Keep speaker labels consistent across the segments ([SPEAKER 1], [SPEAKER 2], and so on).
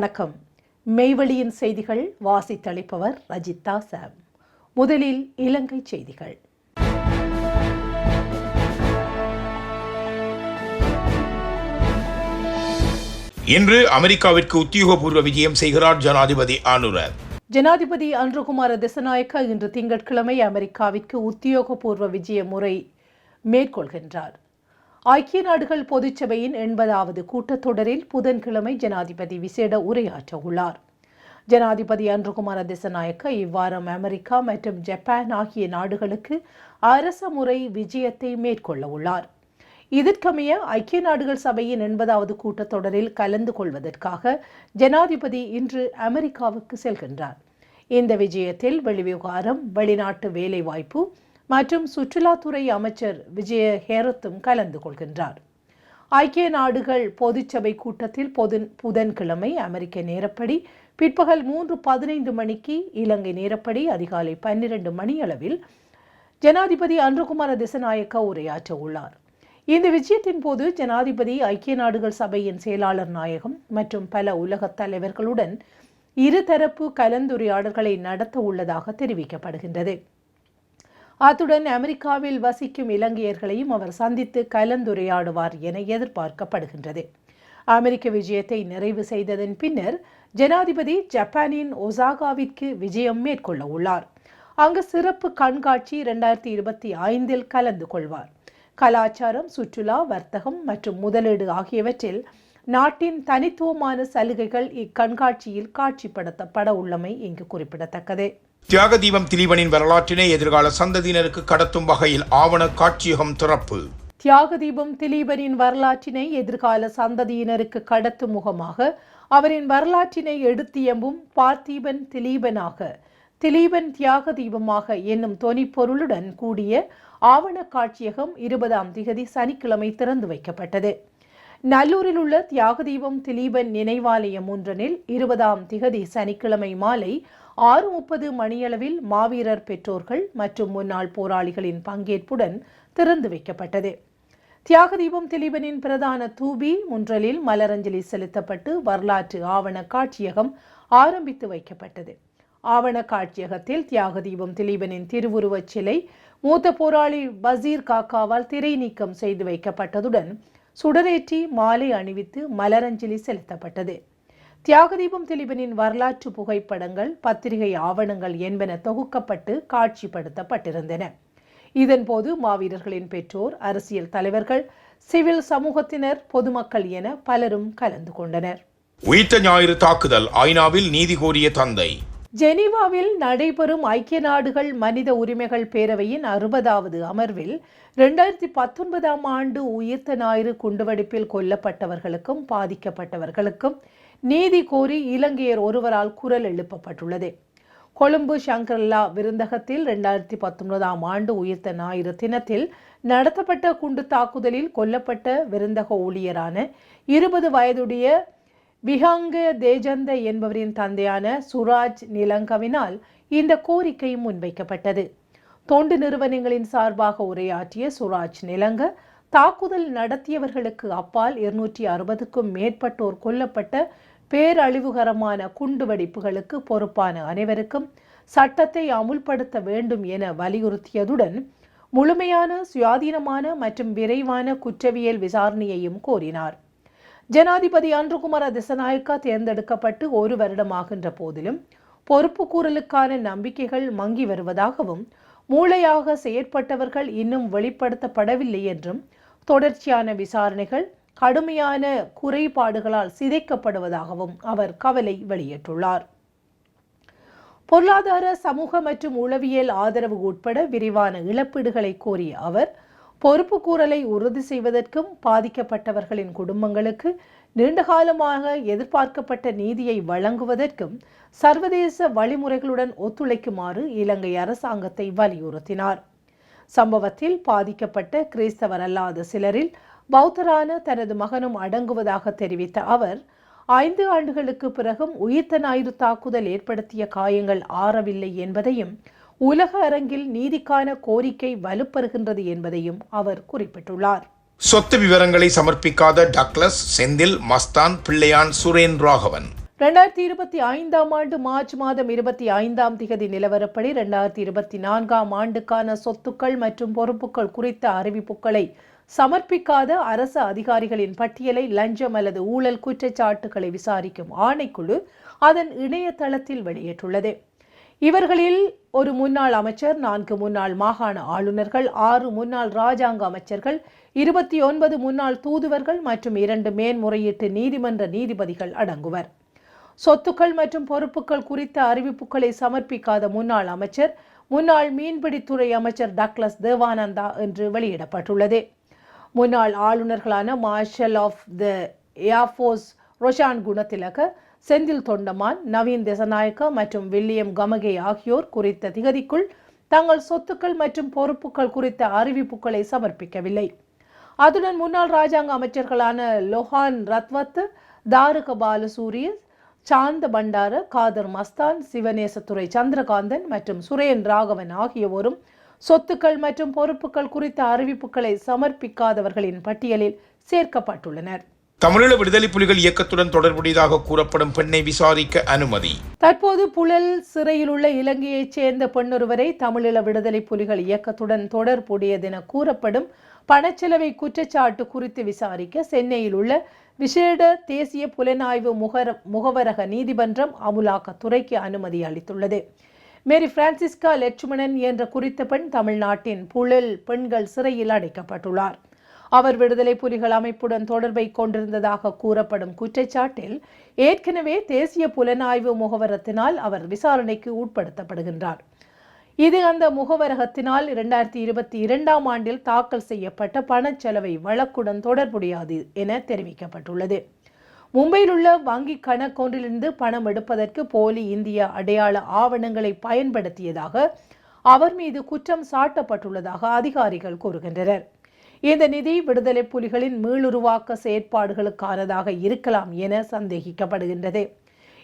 [SPEAKER 1] வணக்கம். மெய்வழியின் செய்திகள் வாசித்தளிப்பவர் ரஜிதா சாம். முதலில் இலங்கை செய்திகள்.
[SPEAKER 2] இன்று அமெரிக்காவிற்கு உத்தியோகபூர்வ விஜயம் செய்கிறார் ஜனாதிபதி ஆனுர
[SPEAKER 1] ஜனாதிபதி அன்ருகுமார திசநாயக்க இன்று திங்கட்கிழமை அமெரிக்காவிற்கு உத்தியோகபூர்வ விஜய முறை மேற்கொள்கின்றார். ஐக்கிய நாடுகள் பொதுச்சபையின் எண்பதாவது கூட்டத்தொடரில் புதன்கிழமை ஜனாதிபதி விசேட உரையாற்ற உள்ளார். ஜனாதிபதி அன்றுகுமார திசநாயக்க இவ்வாரம் அமெரிக்கா மற்றும் ஜப்பான் ஆகிய நாடுகளுக்கு அரச முறை விஜயத்தை மேற்கொள்ள உள்ளார். இதற்கமைய ஐக்கிய நாடுகள் சபையின் எண்பதாவது கூட்டத்தொடரில் கலந்து கொள்வதற்காக ஜனாதிபதி இன்று அமெரிக்காவுக்கு செல்கின்றார். இந்த விஜயத்தில் வெளிவிவகாரம் வெளிநாட்டு வேலைவாய்ப்பு மற்றும் சுற்றுலாத்துறை அமைச்சர் விஜய ஹேரத்தும் கலந்து கொள்கின்றார். ஐக்கிய நாடுகள் பொதுச்சபை கூட்டத்தில் பொது புதன்கிழமை அமெரிக்க நேரப்படி பிற்பகல் மூன்று பதினைந்து மணிக்கு இலங்கை நேரப்படி அதிகாலை பன்னிரண்டு மணியளவில் ஜனாதிபதி அன்றுகுமார திசநாயக்க உரையாற்ற உள்ளார். இந்த விஜயத்தின் போது ஜனாதிபதி ஐக்கிய நாடுகள் சபையின் செயலாளர் நாயகம் மற்றும் பல உலகத் தலைவர்களுடன் இருதரப்பு கலந்துரையாடல்களை நடத்த உள்ளதாக தெரிவிக்கப்படுகின்றது. அத்துடன் அமெரிக்காவில் வசிக்கும் இலங்கையர்களையும் அவர் சந்தித்து கலந்துரையாடுவார் என எதிர்பார்க்கப்படுகின்றது. அமெரிக்க விஜயத்தை நிறைவு செய்ததன் பின்னர் ஜனாதிபதி ஜப்பானின் ஒசாகாவிற்கு விஜயம் மேற்கொள்ள உள்ளார். அங்கு சிறப்பு கண்காட்சி இரண்டாயிரத்தி இருபத்தி ஐந்தில் கலந்து கொள்வார். கலாச்சாரம் சுற்றுலா வர்த்தகம் மற்றும் முதலீடு ஆகியவற்றில் நாட்டின் தனித்துவமான சலுகைகள் இக்கண்காட்சியில் காட்சிப்படுத்தப்பட உள்ளமை இங்கு குறிப்பிடத்தக்கது.
[SPEAKER 2] தியாகதீபம் திலீபனின் வரலாற்றினை எதிர்கால சந்ததியினருக்கு கடத்தும் வகையில் ஆவண காட்சியகம் திறப்பு.
[SPEAKER 1] தியாகதீபம் திலீபனின் வரலாற்றினை எதிர்கால சந்ததியினருக்கு கடத்தும் முகமாக அவரின் வரலாற்றினை எடுத்தியம்பும் பார்த்தீபன் திலீபனாக. திலீபன் தியாகதீபமாக என்னும் தொனிப்பொருளுடன் கூடிய ஆவண காட்சியகம் இருபதாம் திகதி சனிக்கிழமை திறந்து வைக்கப்பட்டது. நல்லூரில் உள்ள தியாகதீபம் திலீபன் நினைவாலயம் ஒன்றனில் இருபதாம் திகதி சனிக்கிழமை மாலை ஆறு முப்பது மணியளவில் மாவீரர் பெற்றோர்கள் மற்றும் முன்னாள் போராளிகளின் பங்கேற்புடன் திறந்து வைக்கப்பட்டது. தியாகதீபம் திலீபனின் பிரதான தூபி முன்றலில் மலரஞ்சலி செலுத்தப்பட்டு வரலாற்று ஆவண காட்சியகம் ஆரம்பித்து வைக்கப்பட்டது. ஆவண காட்சியகத்தில் தியாகதீபம் திலீபனின் திருவுருவச் சிலை மூத்த போராளி பசீர் காக்காவால் திரை நீக்கம் செய்து வைக்கப்பட்டதுடன் சுடரேற்றி மாலை அணிவித்து மலரஞ்சலி செலுத்தப்பட்டது. தியாகதீபம் திலீபனின் வரலாற்று புகைப்படங்கள் பத்திரிகை ஆவணங்கள் என்பன தொகுக்கப்பட்டு காட்சிப்படுத்தப்பட்டிருந்தன. இதன்போது மாவீரர்களின் பெற்றோர் அரசியல் தலைவர்கள் சிவில் சமூகத்தினர் பொதுமக்கள் என பலரும் கலந்து கொண்டனர்.
[SPEAKER 2] உயிர்த்த ஞாயிறு தாக்குதல் ஐநாவில் நீதி கோரிய தந்தை.
[SPEAKER 1] ஜெனீவாவில் நடைபெறும் ஐக்கிய நாடுகள் மனித உரிமைகள் பேரவையின் அறுபதாவது அமர்வில் இரண்டாயிரத்தி பத்தொன்பதாம் ஆண்டு உயிர்த்த ஞாயிறு குண்டுவெடிப்பில் கொல்லப்பட்டவர்களுக்கும் பாதிக்கப்பட்டவர்களுக்கும் நீதி கோரி இலங்கையர் ஒருவரால் குரல் எழுப்பப்பட்டுள்ளது. கொழும்பு சங்கர்லா விருந்தகத்தில் இரண்டாயிரத்தி பத்தொன்பதாம் ஆண்டு உயிர்த்த ஞாயிறு தினத்தில் நடத்தப்பட்ட குண்டு தாக்குதலில் கொல்லப்பட்ட விருந்தக ஊழியரான இருபது வயதுடைய விஹாங்க தேஜந்த என்பவரின் தந்தையான சுராஜ் நிலங்கவினால் இந்த கோரிக்கை முன்வைக்கப்பட்டது. தொண்டு நிறுவனங்களின் சார்பாக உரையாற்றிய சுராஜ் நிலங்க தாக்குதல் நடத்தியவர்களுக்கு அப்பால் இருநூற்றி அறுபதுக்கும் மேற்பட்டோர் கொல்லப்பட்ட பேரழிவுகரமான குண்டுவெடிப்புகளுக்கு பொறுப்பான அனைவருக்கும் சட்டத்தை அமுல்படுத்த வேண்டும் என வலியுறுத்தியதுடன் முழுமையான சுயாதீனமான மற்றும் விரைவான குற்றவியல் விசாரணையையும் கோரினார். ஜனாதிபதி அன்ருகுமார திசநாயக்கா தேர்ந்தெடுக்கப்பட்டு ஒரு வருடமாகின்ற போதிலும் பொறுப்பு கூறலுக்கான நம்பிக்கைகள் மங்கி வருவதாகவும் மூளையாக செயற்பட்டவர்கள் இன்னும் வெளிப்படுத்தப்படவில்லை என்றும் தொடர்ச்சியான விசாரணைகள் கடுமையான குறைபாடுகளால் சிதைக்கப்படுவதாகவும் அவர் கவலை வெளியிட்டுள்ளார். பொருளாதார சமூக மற்றும் உளவியல் ஆதரவு உட்பட விரிவான இழப்பீடுகளை கோரிய அவர் பொறுப்பு கூறலை உறுதி செய்வதற்கும் பாதிக்கப்பட்டவர்களின் குடும்பங்களுக்கு நீண்டகாலமாக எதிர்பார்க்கப்பட்ட நீதியை வழங்குவதற்கும் சர்வதேச வழிமுறைகளுடன் ஒத்துழைக்குமாறு இலங்கை அரசாங்கத்தை வலியுறுத்தினார். சம்பவத்தில் பாதிக்கப்பட்ட கிறிஸ்தவர் அல்லாத சிலரில் பௌத்தரான தனது மகனும் அடங்குவதாக தெரிவித்த அவர் ஐந்து ஆண்டுகளுக்கு பிறகும் உயிர்த்த ஞாயிறு தாக்குதல் ஏற்படுத்திய காயங்கள் ஆறவில்லை என்பதையும் உலக அரங்கில் நீதிக்கான கோரிக்கை வலுப்பெறுகின்றது என்பதையும் அவர் குறிப்பிட்டுள்ளார்.
[SPEAKER 2] சொத்து விவரங்களை சமர்ப்பிக்காத டக்ளஸ் செந்தில் மஸ்தான் பிள்ளையான் சுரேன் ராகவன்.
[SPEAKER 1] ரெண்டாயிரத்தி இருபத்தி ஐந்தாம் ஆண்டு மார்ச் மாதம் இருபத்தி ஐந்தாம் திகதி நிலவரப்படி ரெண்டாயிரத்தி இருபத்தி நான்காம் ஆண்டுக்கான சொத்துக்கள் மற்றும் பொறுப்புகள் குறித்த அறிவிப்புகளை சமர்ப்பிக்காத அரசு அதிகாரிகளின் பட்டியலை லஞ்சம் அல்லது ஊழல் குற்றச்சாட்டுகளை விசாரிக்கும் ஆணைக்குழு அதன் இணையதளத்தில் வெளியிட்டுள்ளது. இவர்களில் ஒரு முன்னாள் அமைச்சர் நான்கு முன்னாள் மாகாண ஆளுநர்கள் ஆறு முன்னாள் ராஜாங்க அமைச்சர்கள் இருபத்தி ஒன்பது முன்னாள் தூதுவர்கள் மற்றும் இரண்டு மேன்முறையீட்டு நீதிமன்ற நீதிபதிகள் அடங்குவர். சொத்துக்கள் மற்றும் பொறுப்புகள் குறித்த அறிவிப்புகளை சமர்ப்பிக்காத முன்னாள் அமைச்சர் முன்னாள் மீன்பிடித்துறை அமைச்சர் டக்ளஸ் தேவானந்தா என்று வெளியிடப்பட்டுள்ளது. முன்னாள் ஆளுநர்களான marshal of the air force Roshan Gunathilaka Senthil Thondaman Naveen Dissanayake மற்றும் வில்லியம் கமகே ஆகியோர் குறித்த திகதிக்குள் தங்கள் சொத்துக்கள் மற்றும் பொறுப்புகள் குறித்த அறிவிப்புகளை சமர்ப்பிக்கவில்லை. அதுடன் முன்னாள் ராஜாங்க அமைச்சர்களான லொஹான் ரத்வத் தாருக பாலசூரிய சாந்த பண்டார காதர் மஸ்தான் சிவநேசத்துறை சந்திரகாந்தன் மற்றும் சுரேன் ராகவன் ஆகியோரும் சொத்துக்கள் மற்றும் பொறுப்புகள் குறித்த அறிவிப்புகளை சமர்ப்பிக்காதவர்களின் பட்டியலில் சேர்க்கப்பட்டுள்ளனர்.
[SPEAKER 2] தமிழீழ விடுதலை புலிகள் இயக்கத்துடன் தொடர்புடையதாக கூறப்படும் பெண்ணை விசாரிக்க அனுமதி.
[SPEAKER 1] தற்போது புழல் சிறையில் உள்ள இலங்கையைச் சேர்ந்த பெண்ணொருவரை தமிழீழ விடுதலை புலிகள் இயக்கத்துடன் தொடர்புடையதென கூறப்படும் பணச்செலவை குற்றச்சாட்டு குறித்து விசாரிக்க சென்னையில் உள்ள விசேட தேசிய புலனாய்வு முகர முகவரக நீதிமன்றம் அமுலாக்கத்துறைக்கு அனுமதி அளித்துள்ளது. மேரி பிரான்சிஸ்கா லட்சுமணன் என்ற குறித்த பெண் தமிழ்நாட்டின் புழல் பெண்கள் சிறையில் அடைக்கப்பட்டுள்ளார். அவர் விடுதலை புலிகள் அமைப்புடன் தொடர்பை கொண்டிருந்ததாக கூறப்படும் குற்றச்சாட்டில் ஏற்கனவே தேசிய புலனாய்வு முகவரத்தினால் அவர் விசாரணைக்கு உட்படுத்தப்படுகின்றார். இது அந்த முகவரகத்தினால் இரண்டாயிரத்தி இருபத்தி இரண்டாம் ஆண்டில் தாக்கல் செய்யப்பட்ட பணச்செலவை வழக்குடன் தொடர்புடையாது என தெரிவிக்கப்பட்டுள்ளது. மும்பையில் உள்ள வங்கி கணக்கொன்றிலிருந்து பணம் எடுப்பதற்கு போலி இந்திய அடையாள ஆவணங்களை பயன்படுத்தியதாக அவர் மீது குற்றம் சாட்டப்பட்டுள்ளதாக அதிகாரிகள் கூறுகின்றனர். இந்த நிதி விடுதலை புலிகளின் மீளுருவாக்க செயற்பாடுகளுக்கானதாக இருக்கலாம் என சந்தேகிக்கப்படுகின்றது.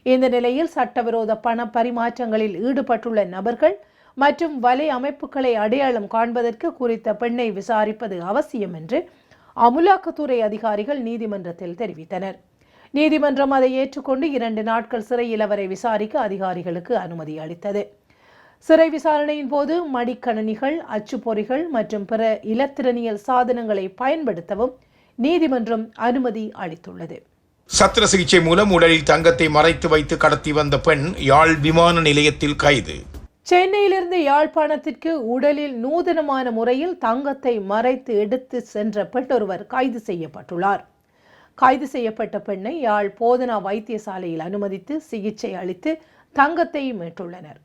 [SPEAKER 1] இந்த நிலையில் சட்டவிரோத பண பரிமாற்றங்களில் ஈடுபட்டுள்ள நபர்கள் மற்றும் வலை அமைப்புகளை அடையாளம் காண்பதற்கு குறித்த பெண்ணை விசாரிப்பது அவசியம் என்று அமுலாக்கத்துறை அதிகாரிகள் நீதிமன்றத்தில் தெரிவித்தனர். நீதிமன்றம் அதை ஏற்றுக்கொண்டு இரண்டு நாட்கள் சிறையில் அவரை விசாரிக்க அதிகாரிகளுக்கு அனுமதி அளித்தது. சிறை விசாரணையின் போது மடிக்கணனிகள் அச்சுப்பொறிகள் மற்றும் பிற இலத்திரனியல் சாதனங்களை பயன்படுத்தவும் நீதிமன்றம் அனுமதி அளித்துள்ளது.
[SPEAKER 2] சத்திர சிகிச்சை மூலம் உடலில் தங்கத்தை மறைத்து வைத்து கடத்தி வந்த பெண் யாழ் விமான நிலையத்தில் கைது.
[SPEAKER 1] சென்னையிலிருந்து யாழ்ப்பாணத்திற்கு உடலில் நூதனமான முறையில் தங்கத்தை மறைத்து எடுத்து சென்ற பெண்ணொருவர் கைது செய்யப்பட்டுள்ளார். கைது செய்யப்பட்ட பெண்ணை யாழ் போதனா வைத்தியசாலையில் அனுமதித்து சிகிச்சை அளித்து தங்கத்தை மீட்டுள்ளனர்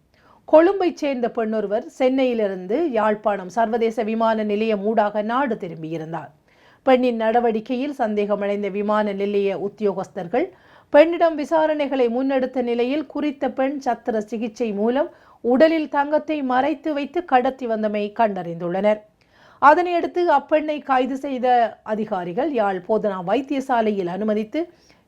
[SPEAKER 1] கொழும்பைச் சேர்ந்த பெண்ணொருவர் சென்னையிலிருந்து யாழ்ப்பாணம் சர்வதேச விமான நிலையம் ஊடாக நாடு திரும்பியிருந்தார். பெண்ணின் நடவடிக்கையில் சந்தேகமடைந்த விமான நிலைய உத்தியோகஸ்தர்கள் பெண்ணிடம் விசாரணைகளை முன்னெடுத்த நிலையில் குறித்த பெண் சத்திர சிகிச்சை மூலம் உடலில் தங்கத்தை மறைத்து வைத்து கடத்தி வந்தமை கண்டறிந்துள்ளனர். அதனையடுத்து அப்பெண்ணை கைது செய்த அதிகாரிகள் யாழ் போதனா வைத்தியசாலையில் அனுமதித்து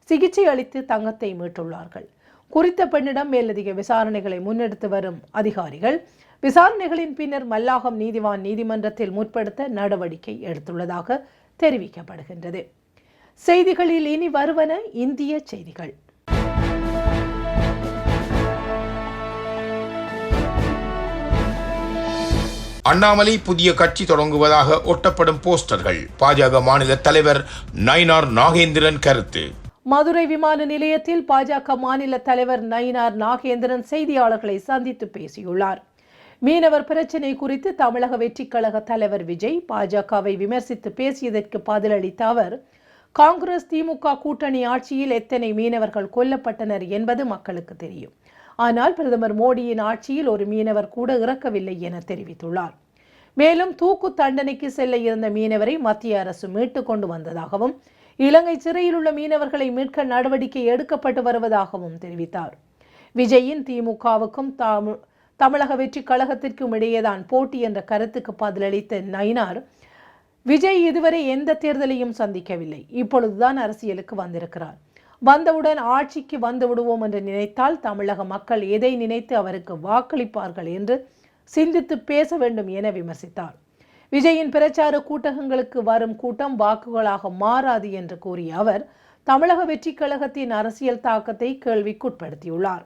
[SPEAKER 1] சிகிச்சை அளித்து தங்கத்தை மீட்டுள்ளார்கள். குறித்த பெண்ணிடம் மேலதிக விசாரணைகளை முன்னெடுத்து வரும் அதிகாரிகள் விசாரணைகளின் பின்னர் மல்லாகம் நீதிவான் நீதிமன்றத்தில் முற்படுத்த நடவடிக்கை எடுத்துள்ளதாக தெரிவிக்கப்படுகின்றது. செய்திகளில் இனி வருவன இந்திய செய்திகள்.
[SPEAKER 2] அண்ணாமலை புதிய கட்சி தொடங்குவதாக ஒட்டப்படும் போஸ்டர்கள். பாஜக மாநில தலைவர் நயினார் நாகேந்திரன் கருத்து.
[SPEAKER 1] மதுரை விமான நிலையத்தில் பாஜக மாநில தலைவர் நயினார் நாகேந்திரன் செய்தியாளர்களை சந்தித்து பேசியுள்ளார். மீனவர் பிரச்சினை குறித்து தமிழக வெற்றிக்கழக தலைவர் விஜய் பாஜகவை விமர்சித்து பேசியதற்கு பதிலளித்த அவர் காங்கிரஸ் திமுக கூட்டணி ஆட்சியில் எத்தனை மீனவர்கள் கொல்லப்பட்டனர் என்பது மக்களுக்கு தெரியும். ஆனால் பிரதமர் மோடியின் ஆட்சியில் ஒரு மீனவர் கூட இறக்கவில்லை என தெரிவித்துள்ளார். மேலும் தூக்கு தண்டனைக்கு செல்ல இருந்த மீனவரை மத்திய அரசு மீட்டு கொண்டு வந்ததாகவும் இலங்கை சிறையில் உள்ள மீனவர்களை மீட்க நடவடிக்கை எடுக்கப்பட்டு வருவதாகவும் தெரிவித்தார். விஜயின் திமுகவுக்கும் தாமு தமிழக வெற்றி கழகத்திற்கும் இடையேதான் போட்டி என்ற கருத்துக்கு பதிலளித்த நயினார் விஜய் இதுவரை எந்த தேர்தலையும் சந்திக்கவில்லை. இப்பொழுதுதான் அரசியலுக்கு வந்திருக்கிறார். வந்தவுடன் ஆட்சிக்கு வந்து விடுவோம் என்று நினைத்தால் தமிழக மக்கள் எதை நினைத்து அவருக்கு வாக்களிப்பார்கள் என்று சிந்தித்து பேச வேண்டும் என விமர்சித்தார். விஜயின் பிரச்சார கூட்டகங்களுக்கு வரும் கூட்டம் வாக்குகளாக மாறாது என்று கூறிய அவர் தமிழக வெற்றிக் கழகத்தின் அரசியல் தாக்கத்தை கேள்விக்குட்படுத்தியுள்ளார்.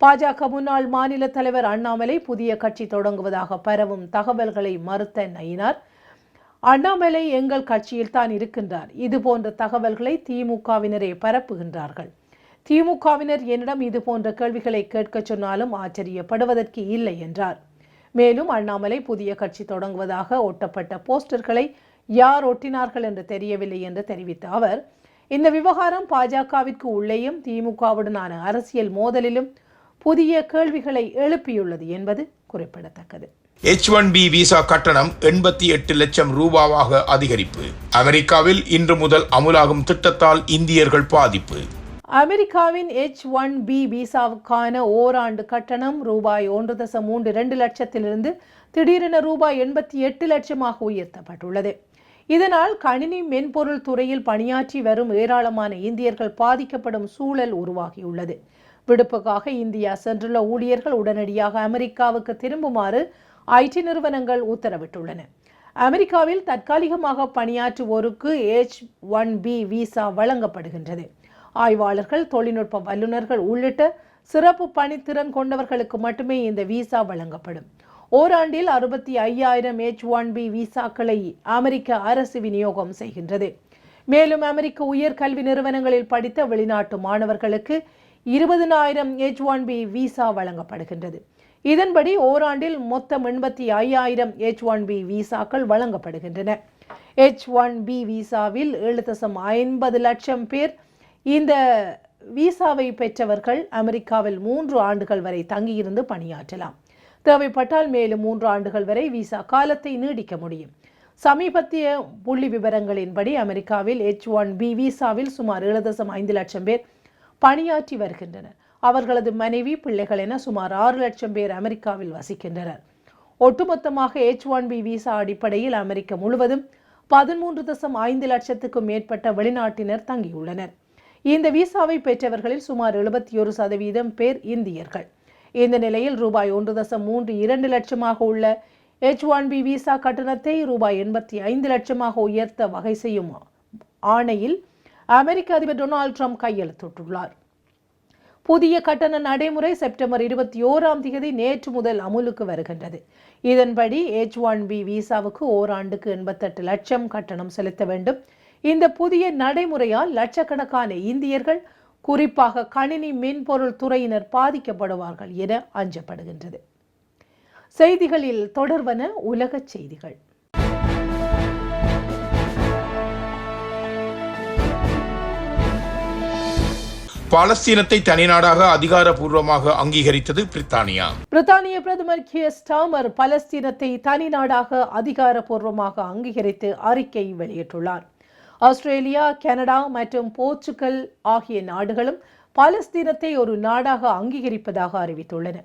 [SPEAKER 1] பாஜக முன்னாள் மாநில தலைவர் அண்ணாமலை புதிய கட்சி தொடங்குவதாக பரவும் தகவல்களை மறுத்த நயினார் அண்ணாமலை எங்கள் கட்சியில் தான் இருக்கின்றார். இது போன்ற தகவல்களை திமுகவினரே பரப்புகின்றார்கள். திமுகவினர் என்னிடம் இது போன்ற கேள்விகளை கேட்கச் சொன்னாலும் ஆச்சரியப்படுவதற்கு இல்லை என்றார். மேலும் அண்ணாமலை புதிய கட்சி தொடங்குவதாக ஒட்டப்பட்ட போஸ்டர்களை யார் ஒட்டினார்கள் என்று தெரியவில்லை என்று தெரிவித்த அவர் இந்த விவகாரம் பாஜகவிற்கு உள்ளேயும் திமுகவுடனான அரசியல் மோதலிலும் புதிய கேள்விகளை எழுப்பியுள்ளது என்பது குறிப்பிடத்தக்கது.
[SPEAKER 2] எச் ஒன் பி விசா கட்டணம் எண்பத்தி எட்டு லட்சம் ரூபாவாக அதிகரிப்பு. அமெரிக்காவில் இன்று முதல் அமுலாகும் திட்டத்தால் இந்தியர்கள் பாதிப்பு.
[SPEAKER 1] அமெரிக்காவின் எச் ஒன் பி விசாவுக்கான ஓராண்டு கட்டணம் ரூபாய் ஒன்று தசம் மூன்று இரண்டு லட்சத்திலிருந்து திடீரென ரூபாய் எண்பத்தி எட்டு லட்சமாக உயர்த்தப்பட்டுள்ளது. இதனால் கணினி மென்பொருள் துறையில் பணியாற்றி வரும் ஏராளமான இந்தியர்கள் பாதிக்கப்படும் சூழல் உருவாகியுள்ளது. விடுப்புக்காக இந்தியா சென்றுள்ள ஊழியர்கள் உடனடியாக அமெரிக்காவுக்கு திரும்புமாறு ஐடி நிறுவனங்கள் உத்தரவிட்டுள்ளன. அமெரிக்காவில் தற்காலிகமாக பணியாற்றுவோருக்கு ஏச் ஒன் பி விசா வழங்கப்படுகின்றது. ஆய்வாளர்கள் தொழில்நுட்ப வல்லுநர்கள் உள்ளிட்ட சிறப்பு பணித்திறன் கொண்டவர்களுக்கு மட்டுமே இந்த விசா வழங்கப்படும். ஓராண்டில் அறுபத்தி ஐயாயிரம் எச் ஒன் பி விசாக்களை அமெரிக்க அரசு விநியோகம் செய்கின்றது. மேலும் அமெரிக்க உயர்கல்வி நிறுவனங்களில் படித்த வெளிநாட்டு மாணவர்களுக்கு இருபதினாயிரம் எச் ஒன் பி விசா வழங்கப்படுகின்றது. இதன்படி ஓராண்டில் மொத்தம் எண்பத்தி ஐயாயிரம் எச் ஒன் பி விசாக்கள் வழங்கப்படுகின்றன. எச் ஒன் பி விசாவில் ஏழு தசம் ஐம்பது லட்சம் பேர். இந்த விசாவை பெற்றவர்கள் அமெரிக்காவில் மூன்று ஆண்டுகள் வரை தங்கியிருந்து பணியாற்றலாம். தேவைப்பட்டால் மேலும் மூன்று ஆண்டுகள் வரை விசா காலத்தை நீடிக்க முடியும். சமீபத்திய புள்ளி விவரங்களின்படி அமெரிக்காவில் எச் ஒன் பி விசாவில் சுமார் ஏழு தசம் ஐந்து லட்சம் பேர் பணியாற்றி வருகின்றனர். அவர்களது மனைவி பிள்ளைகள் என சுமார் ஆறு லட்சம் பேர் அமெரிக்காவில் வசிக்கின்றனர். ஒட்டுமொத்தமாக எச் ஒன் பி விசா அடிப்படையில் அமெரிக்கா முழுவதும் பதிமூன்று தசம் ஐந்து லட்சத்துக்கும் மேற்பட்ட வெளிநாட்டினர் தங்கியுள்ளனர். இந்த விசாவை பெற்றவர்களில் சுமார் எழுபத்தி ஒரு சதவீதம் பேர் இந்தியர்கள். இந்த நிலையில் ரூபாய் ஒன்று தசம் மூன்று இரண்டு லட்சமாக உள்ள எச் ஒன் பி விசா கட்டணத்தை ரூபாய் எண்பத்தி ஐந்து லட்சமாக உயர்த்த வகை செய்யும் ஆணையில் அமெரிக்க அதிபர் டொனால்ட் ட்ரம்ப் கையெழுத்திட்டுள்ளார். புதிய கட்டண நடைமுறை செப்டம்பர் இருபத்தி ஓராம் தேதி நேற்று முதல் அமுலுக்கு வருகின்றது. இதன்படி ஹெச் ஒன் பி விசாவுக்கு ஓராண்டுக்கு எண்பத்தெட்டு லட்சம் கட்டணம் செலுத்த வேண்டும். இந்த புதிய நடைமுறையால் லட்சக்கணக்கான இந்தியர்கள் குறிப்பாக கணினி மென்பொருள் துறையினர் பாதிக்கப்படுவார்கள் என அஞ்சப்படுகின்றது. செய்திகளில் தொடர்வன உலகச் செய்திகள்.
[SPEAKER 2] பாலஸ்தீனத்தை தனிநாடாக அதிகாரப்பூர்வமாக அங்கீகரித்தது பிரித்தானியா.
[SPEAKER 1] பிரித்தானிய பிரதமர் கியர் ஸ்டாமர் பலஸ்தீனத்தை தனி நாடாக அதிகாரப்பூர்வமாக அங்கீகரித்து அறிக்கை வெளியிட்டுள்ளார். ஆஸ்திரேலியா கனடா மற்றும் போர்ச்சுகல் ஆகிய நாடுகளும் பாலஸ்தீனத்தை ஒரு நாடாக அங்கீகரிப்பதாக அறிவித்துள்ளன.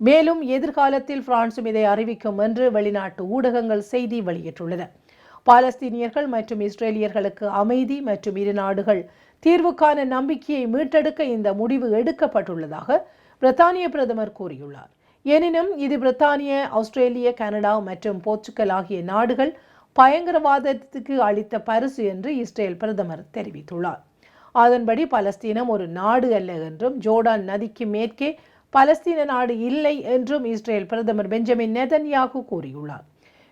[SPEAKER 1] மேலும் எதிர்காலத்தில் பிரான்சும் இதை அறிவிக்கும் என்று வெளிநாட்டு ஊடகங்கள் செய்தி வெளியிட்டுள்ளன பாலஸ்தீனியர்கள் மற்றும் இஸ்ரேலியர்களுக்கு அமைதி மற்றும் இரு நாடுகள் தீர்வுக்கான நம்பிக்கையை மீட்டெடுக்க இந்த முடிவு எடுக்கப்பட்டுள்ளதாக பிரித்தானிய பிரதமர் கூறியுள்ளார். எனினும் இது பிரித்தானிய ஆஸ்திரேலிய கனடா மற்றும் போர்ச்சுகல் ஆகிய நாடுகள் பயங்கரவாதத்துக்கு அளித்த பரிசு என்று இஸ்ரேல் பிரதமர் தெரிவித்துள்ளார். அதன்படி பலஸ்தீனம் ஒரு நாடு அல்ல என்றும் ஜோர்டான் நதிக்கு மேற்கே பலஸ்தீன நாடு இல்லை என்றும் இஸ்ரேல் பிரதமர் பெஞ்சமின் நெதன்யாகு கூறியுள்ளார்.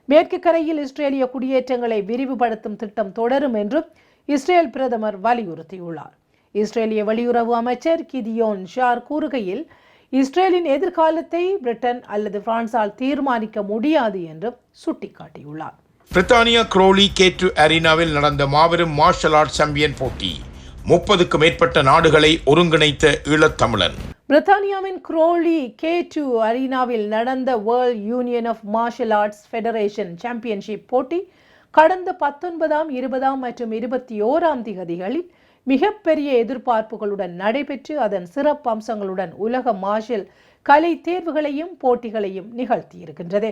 [SPEAKER 1] மேற்கு கரையில் இஸ்ரேலிய குடியேற்றங்களை விரிவுபடுத்தும் திட்டம் தொடரும் என்றும் இஸ்ரேல் பிரதமர் வலியுறுத்தியுள்ளார். இஸ்ரேலிய வெளியுறவு அமைச்சர் கிதியோன் ஷார் கூறுகையில் இஸ்ரேலின் எதிர்காலத்தை பிரிட்டன் அல்லது பிரான்சால் தீர்மானிக்க முடியாது என்றும் சுட்டிக்காட்டியுள்ளார்.
[SPEAKER 2] பிரித்தானியா குரோலி கேட்டு அரீனாவில் நடந்த மாபெரும் மார்ஷல் ஆர்ட் சாம்பியன் போட்டி முப்பதுக்கு மேற்பட்ட நாடுகளை ஒருங்கிணைத்த ஈழத்தமிழன்
[SPEAKER 1] பிரித்தானியாவின் குரோலி கே டூ அரீனாவில் நடந்த world union of martial arts federation championship போட்டி கடந்த பத்தொன்பதாம் இருபதாம் மற்றும் இருபத்தி ஓராம் திகதிகளில் மிகப்பெரிய எதிர்பார்ப்புகளுடன் நடைபெற்று அதன் சிறப்பு அம்சங்களுடன் உலக மார்ஷல் கலை தேர்வுகளையும் போட்டிகளையும் நிகழ்த்தியிருக்கின்றது.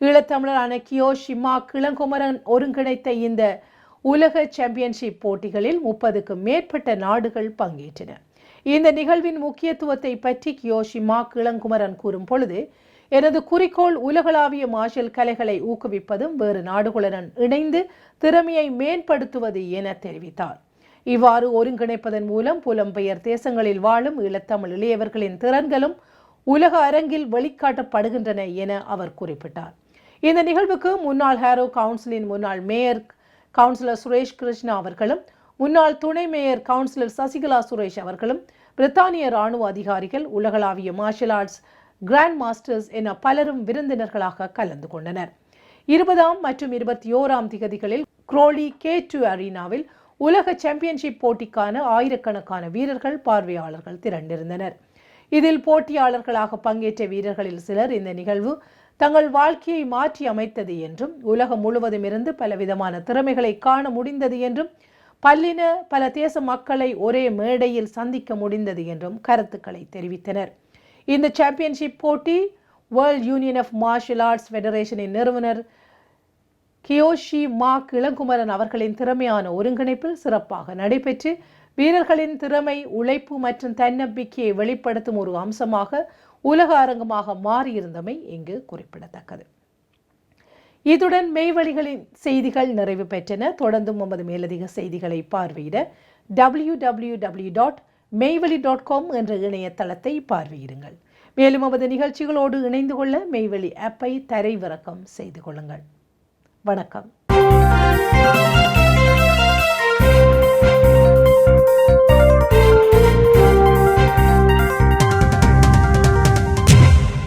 [SPEAKER 1] ஈழத்தமிழரான கியோ ஷிமா கிளங்குமரன் ஒருங்கிணைத்த இந்த உலக சாம்பியன்ஷிப் போட்டிகளில் முப்பதுக்கும் மேற்பட்ட நாடுகள் பங்கேற்றன. இந்த நிகழ்வின் முக்கியத்துவத்தை பற்றி கியோஷிமா கிளங்குமரன் இளங்குமரன் கூறும் பொழுது எனது குறிக்கோள் உலகளாவிய மார்ஷல் கலைகளை ஊக்குவிப்பதும் வேறு நாடுகளுடன் இணைந்து திறமையை மேம்படுத்துவது என தெரிவித்தார். இவ்வாறு ஒருங்கிணைப்பதன் மூலம் புலம்பெயர் தேசங்களில் வாழும் ஈழத்தமிழ் இளையவர்களின் திறன்களும் உலக அரங்கில் வெளிக்காட்டப்படுகின்றன என அவர் குறிப்பிட்டார். இந்த நிகழ்வுக்கு முன்னாள் ஹேரோ கவுன்சிலின் முன்னாள் மேயர் கவுன்சிலர் சுரேஷ் கிருஷ்ணா அவர்களும் முன்னாள் துணை மேயர் கவுன்சிலர் சசிகலா சுரேஷ் அவர்களும் பிரித்தானிய ராணுவ அதிகாரிகள் உலகளாவிய மார்ஷல் ஆர்ட்ஸ் கிராண்ட் மாஸ்டர்ஸ் என பலரும் விருந்தினர்களாக கலந்து கொண்டனர். இருபதாம் மற்றும் இருபத்தி ஓராம் திகதிகளில் குரோலி கே டூ அரீனாவில் உலக சாம்பியன்ஷிப் போட்டிக்கான ஆயிரக்கணக்கான வீரர்கள் பார்வையாளர்கள் திரண்டிருந்தனர். இதில் போட்டியாளர்களாக பங்கேற்ற வீரர்களில் சிலர் இந்த நிகழ்வு தங்கள் வாழ்க்கையை மாற்றி அமைத்தது என்றும் உலகம் முழுவதும் இருந்து பலவிதமான திறமைகளை காண முடிந்தது என்றும் பல்லின பல தேச மக்களை ஒரே மேடையில் சந்திக்க முடிந்தது என்றும் கருத்துக்களை தெரிவித்தனர். இந்த சாம்பியன்ஷிப் போட்டி world union of martial arts ஃபெடரேஷனின் நிறுவனர் கியோஷி மாக் இளங்குமரன் அவர்களின் திறமையான ஒருங்கிணைப்பில் சிறப்பாக நடைபெற்று வீரர்களின் திறமை உழைப்பு மற்றும் தன்னம்பிக்கையை வெளிப்படுத்தும் ஒரு அம்சமாக உலக அரங்கமாக மாறியிருந்தமை இங்கு குறிப்பிடத்தக்கது. இத்துடன் மெய்வழிகளின் செய்திகள் நிறைவு பெற்றன. தொடர்ந்தும் நமது மேலதிக செய்திகளை பார்வையிட W W W dot Meivazhi dot com என்ற இணையதளத்தை பார்வையிடுங்கள். மேலும் நமது நிகழ்ச்சிகளோடு இணைந்து கொள்ள மெய்வழி ஆப்பை தரைவிறக்கம் செய்து கொள்ளுங்கள். வணக்கம்.